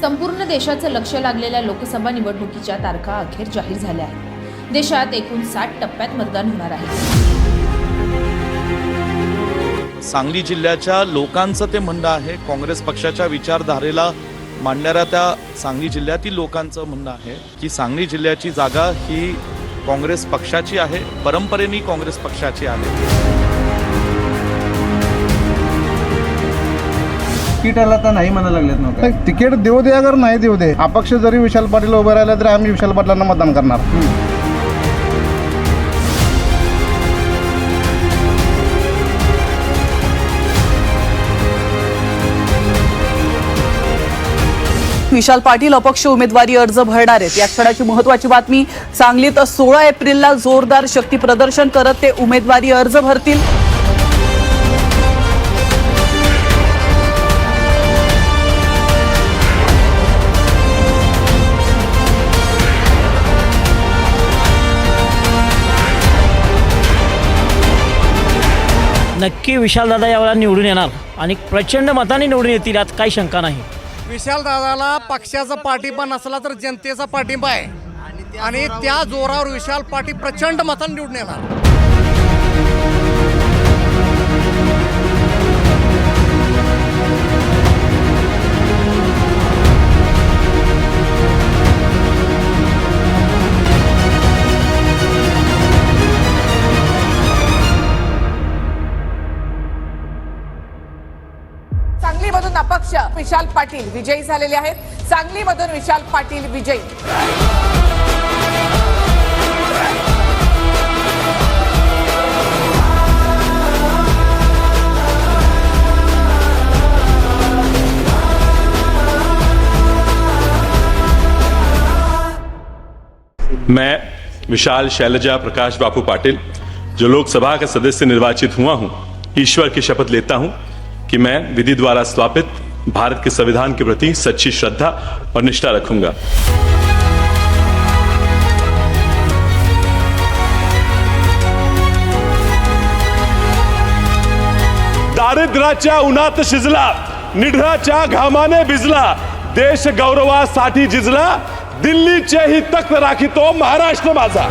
संपूर्ण देशाचं लक्ष लागलेल्या लोकसभा निवडणुकीच्या तारखा अखेर जाहीर झाल्या आहेत. देशात एकूण साठ टप्प्यात मतदान होणार आहे. सांगली जिल्ह्याच्या लोकांचं ते म्हणणं आहे काँग्रेस पक्षाच्या विचारधारेला मांडणाऱ्या त्या सांगली जिल्ह्यातील लोकांचं म्हणणं आहे की सांगली जिल्ह्याची जागा ही काँग्रेस पक्षाची आहे परंपरेने काँग्रेस पक्षाची आहे. तिकीटाला तर नाही म्हणायला लागलेत नाही, तिकीट देऊ दे अगर नाही देऊ दे. अपक्ष जरी विशाल पाटील उभे राहिले तरी आम्ही विशाल पाटलांना मतदान करणार. विशाल पाटील अपक्ष उमेदवारी अर्ज भरणार आहेत. या क्षणाची महत्वाची बातमी सांगलीत सोळा एप्रिलला जोरदार शक्ती प्रदर्शन करत ते उमेदवारी अर्ज भरतील. नक्की विशालदादा यावेळेला निवडून येणार आणि प्रचंड मताने निवडून येतील यात काही शंका नाही. विशालदादाला पक्षाचा पाठिंबा नसला तर जनतेचा पाठिंबा आहे. आणि त्या जोरावर विशाल पाटील प्रचंड मताने निवडून येणार. सांगलीमधून अपक्ष विशाल पाटील, विजयी झालेले आहेत. विशाल पाटील, विजयी. मैं विशाल शैलजा प्रकाश बापू पाटिल, जो लोकसभा का सदस्य निर्वाचित हुआ हूँ, ईश्वर की शपथ लेता हूँ। कि मैं विधि द्वारा स्थापित भारत के संविधान के प्रति सच्ची श्रद्धा और निष्ठा रखूँगा। दारिद्र्याच्या उन्हात शिजला निढळाच्या घामाने भिजला देश गौरवासाठी झिजला दिल्लीचेही तख्त राखितो महाराष्ट्र माझा।